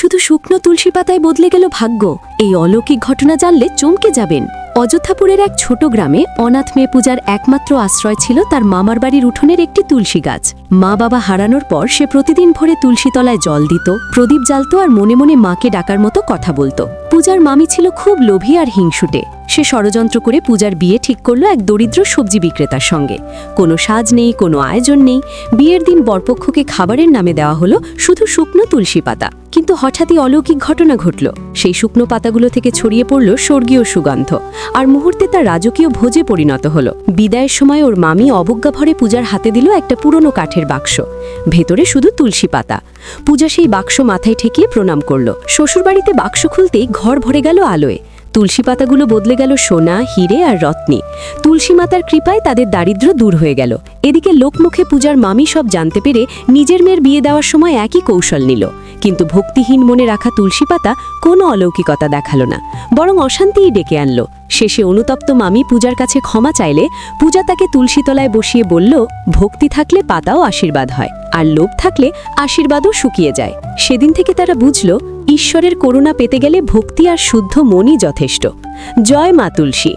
শুধু শুকনো তুলসী পাতায় বদলে গেল ভাগ্য। এই অলৌকিক ঘটনা জানলে চমকে যাবেন। অযোধ্যাপুরের এক ছোট গ্রামে অনাথ মেয়ে পূজার একমাত্র আশ্রয় ছিল তার মামার বাড়ির উঠোনের একটি তুলসী গাছ। মা বাবা হারানোর পর সে প্রতিদিন ভরে তুলসীতলায় জল দিত, প্রদীপ জ্বালত আর মনে মনে মাকে ডাকার মতো কথা বলত। পূজার মামি ছিল খুব লোভী আর হিংসুটে। সে ষড়যন্ত্র করে পূজার বিয়ে ঠিক করল এক দরিদ্র সবজি বিক্রেতার সঙ্গে। কোনো সাজ নেই, কোনো আয়োজন নেই। বিয়ের দিন বরপক্ষকে খাবারের নামে দেওয়া হলো শুধু শুকনো তুলসী পাতা। কিন্তু হঠাৎই অলৌকিক ঘটনা ঘটল। সেই শুকনো পাতাগুলো থেকে ছড়িয়ে পড়ল স্বর্গীয় সুগন্ধ। আর মুহূর্তে তার রাজকীয় ভোজে পরিণত হলো। বিদায়ের সময় ওর মামি অবজ্ঞা ভরে পূজার হাতে দিল একটা পুরনো কাঠের বাক্স। ভেতরে শুধু তুলসী পাতা। পূজা সেই বাক্স মাথায় ঠেকিয়ে প্রণাম করল। শ্বশুরবাড়িতে বাক্স খুলতেই ঘর ভরে গেল আলোয়। তুলসী পাতাগুলো বদলে গেল সোনা, হিরে আর রত্নে। তুলসী মাতার কৃপায় তাদের দারিদ্র দূর হয়ে গেল। এদিকে লোকমুখে পূজার মামি সব জানতে পেরে নিজের মেয়ের বিয়ে দেওয়ার সময় একই কৌশল নিল। কিন্তু ভক্তিহীন মনে রাখা তুলসী পাতা কোনো অলৌকিকতা দেখাল না, বরং অশান্তিই ডেকে আনলো। শেষে অনুতপ্ত মামি পূজার কাছে ক্ষমা চাইলে পূজা তাকে তুলসীতলায় বসিয়ে বলল, ভক্তি থাকলে পাতাও আশীর্বাদ হয়, আর লোভ থাকলে আশীর্বাদও শুকিয়ে যায়। সেদিন থেকে তারা বুঝল, ঈশ্বরের করুণা পেতে গেলে ভক্তি আর শুদ্ধ মনই যথেষ্ট। জয় মা তুলসী।